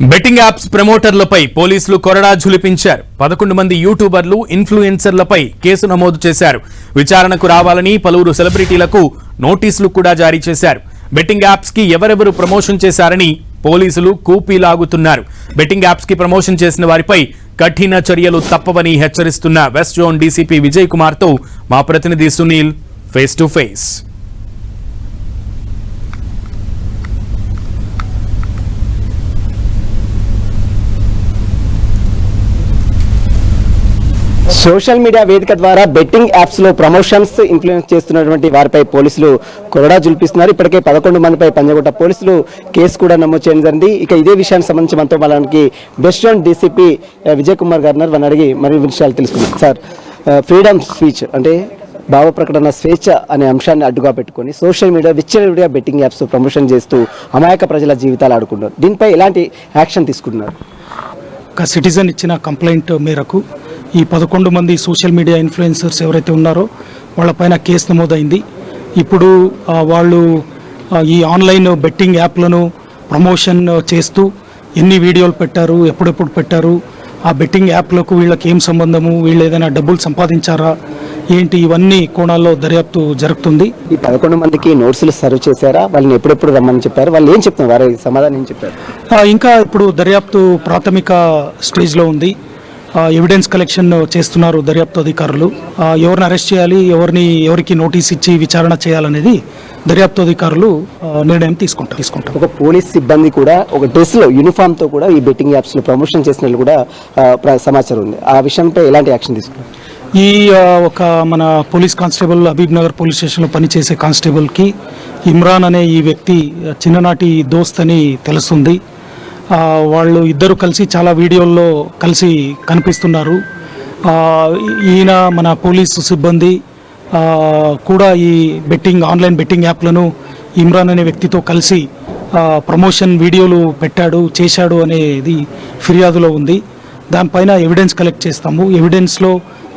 Betting apps ప్రమోటర్లపై పోలీసులు కొరడా ఝులిపించారు. పదకొండు మంది యూట్యూబర్లు ఇన్ఫ్లుయెన్సర్లపై కేసు నమోదు చేశారు. విచారణకు రావాలని పలువురు సెలబ్రిటీలకు నోటీసులు కూడా జారీ చేశారు. బెట్టింగ్ యాప్స్కి ఎవరెవరు ప్రమోషన్ చేశారని పోలీసులు కూపీ లాగుతున్నారు. బెట్టింగ్ యాప్స్కి ప్రమోషన్ చేసిన వారిపై కఠిన చర్యలు తప్పవని హెచ్చరిస్తున్న వెస్ట్ జోన్ డీసీపీ విజయ్ కుమార్తో మా ప్రతినిధి Sunil face to face. Social media వేదిక ద్వారా బెట్టింగ్ యాప్స్లో ప్రమోషన్స్ ఇన్ఫ్లుయెన్స్ చేస్తున్నటువంటి వారిపై పోలీసులు కొరడా జుల్పిస్తున్నారు. ఇప్పటికే పదకొండు మందిపై పంజగుట్ట పోలీసులు కేసు కూడా నమోదు చేయడం జరిగింది. ఇక ఇదే విషయానికి సంబంధించి మనతో మనకి west zone DCP Vijay Kumar గారు వారిని అడిగి మరిన్ని విషయాలు తెలుసుకున్నాం సార్ ఫ్రీడమ్ స్పీచ్ అంటే భావ ప్రకటన స్వేచ్ఛ అనే అంశాన్ని అడ్డుగా పెట్టుకొని సోషల్ మీడియా విచ్చలవిడిగా బెట్టింగ్ యాప్స్ ప్రమోషన్ చేస్తూ అమాయక ప్రజల జీవితాలు ఆడుకుంటారు దీనిపై ఎలాంటి యాక్షన్ తీసుకుంటున్నారు? ఒక సిటిజన్ ఇచ్చిన కంప్లైంట్ మేరకు ఈ పదకొండు మంది సోషల్ మీడియా ఇన్ఫ్లుయెన్సర్స్ ఎవరైతే ఉన్నారో వాళ్ళపైన కేసు నమోదైంది. ఇప్పుడు వాళ్ళు ఈ ఆన్లైన్ బెట్టింగ్ యాప్లను ప్రమోషన్ చేస్తూ ఎన్ని వీడియోలు పెట్టారు ఎప్పుడెప్పుడు పెట్టారు ఆ బెట్టింగ్ యాప్లకు వీళ్ళకి ఏం సంబంధము వీళ్ళు ఏదైనా డబ్బులు సంపాదించారా ఏంటి ఇవన్నీ కోణాల్లో దర్యాప్తు జరుగుతుంది. ఈ పదకొండు మందికి నోట్సులు సర్వ్ చేశారా? వాళ్ళని ఎప్పుడెప్పుడు రమ్మని చెప్పారు? వాళ్ళు ఏం చెప్తున్నారు? వారి సమాధానం ఏం చెప్పారు? ఇంకా ఇప్పుడు దర్యాప్తు ప్రాథమిక స్టేజ్లో ఉంది. ఎవిడెన్స్ కలెక్షన్ చేస్తున్నారు దర్యాప్తు అధికారులు. ఎవరిని అరెస్ట్ చేయాలి ఎవరిని ఎవరికి నోటీస్ ఇచ్చి విచారణ చేయాలనేది దర్యాప్తు అధికారులు నిర్ణయం తీసుకుంటారు తీసుకుంటారు. ఒక పోలీస్ సిబ్బంది కూడా ఒక డ్రెస్లో యూనిఫామ్తో కూడా ఈ బెట్టింగ్ యాప్స్లో ప్రమోషన్ చేసినట్లు కూడా సమాచారం ఉంది. ఆ విషయంపై ఎలాంటి యాక్షన్ తీసుకున్నారు ఈ ఒక మన police constable Habibnagar police స్టేషన్లో పనిచేసే కానిస్టేబుల్కి ఇమ్రాన్ అనే ఈ వ్యక్తి చిన్ననాటి దోస్త్ అని తెలుస్తుంది. వాళ్ళు ఇద్దరు కలిసి చాలా వీడియోల్లో కలిసి కనిపిస్తున్నారు. ఈయన మన పోలీసు సిబ్బంది కూడా ఈ బెట్టింగ్ ఆన్లైన్ బెట్టింగ్ యాప్లను ఇమ్రాన్ అనే వ్యక్తితో కలిసి ప్రమోషన్ వీడియోలు పెట్టాడు చేశాడు అనేది ఫిర్యాదులో ఉంది. దానిపైన ఎవిడెన్స్ కలెక్ట్ చేస్తాము. ఎవిడెన్స్లో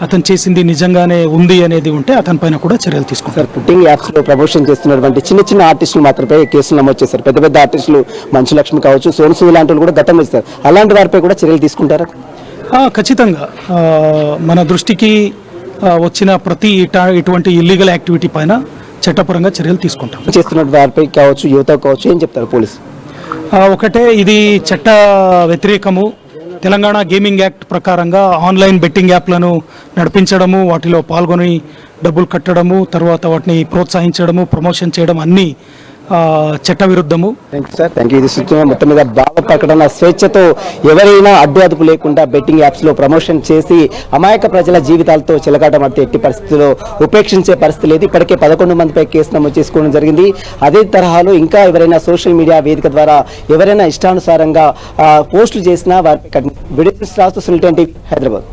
అతను చేసింది నిజంగానే ఉంది అనేది ఉంటే అతని పైన కూడా చర్యలు తీసుకుంటాం. సార్ బెట్టింగ్ యాప్స్లో ప్రమోషన్ చేస్తున్నటువంటి చిన్న చిన్న ఆర్టిస్టులు మాత్రమే కేసులు నమోదు చేశారు. పెద్ద పెద్ద ఆర్టిస్టులు మంచు లక్ష్మి కావచ్చు సోను సూద్ లాంటి వాళ్ళు కూడా గతంలో ఇస్తారు అలాంటి వారిపై కూడా చర్యలు తీసుకుంటారా? ఖచ్చితంగా. మన దృష్టికి వచ్చిన ప్రతి ఇట ఇటువంటి ఇల్లీగల్ యాక్టివిటీ పైన చట్టపరంగా చర్యలు తీసుకుంటాం. చేస్తున్న వారిపై కావచ్చు యువత కావచ్చు ఏం చెప్తారు పోలీసు? ఒకటే ఇది చట్ట వ్యతిరేకము. తెలంగాణ గేమింగ్ యాక్ట్ ప్రకారంగా ఆన్లైన్ బెట్టింగ్ యాప్లను నడిపించడము వాటిలో పాల్గొని డబ్బులు కట్టడము తర్వాత వాటిని ప్రోత్సహించడము ప్రమోషన్ చేయడం అన్నీ చట్ట విరుద్ధము thank you sir thank you ఇది సూచన మొత్తం మీద భావ ప్రకటన స్వేచ్ఛతో ఎవరైనా అడ్డు అదుపు లేకుండా బెట్టింగ్ యాప్స్లో ప్రమోషన్ చేసి అమాయక ప్రజల జీవితాలతో చిలకాటమడితే ఎట్టి పరిస్థితుల్లో ఉపేక్షించే పరిస్థితి లేదు. ఇప్పటికే పదకొండు మందిపై కేసు నమోదు చేసుకోవడం జరిగింది. అదే తరహాలో ఇంకా ఎవరైనా సోషల్ మీడియా వేదిక ద్వారా ఎవరైనా ఇష్టానుసారంగా పోస్టులు చేసినా వారిపై విడుదల రాస్తున్నటువంటి హైదరాబాద్.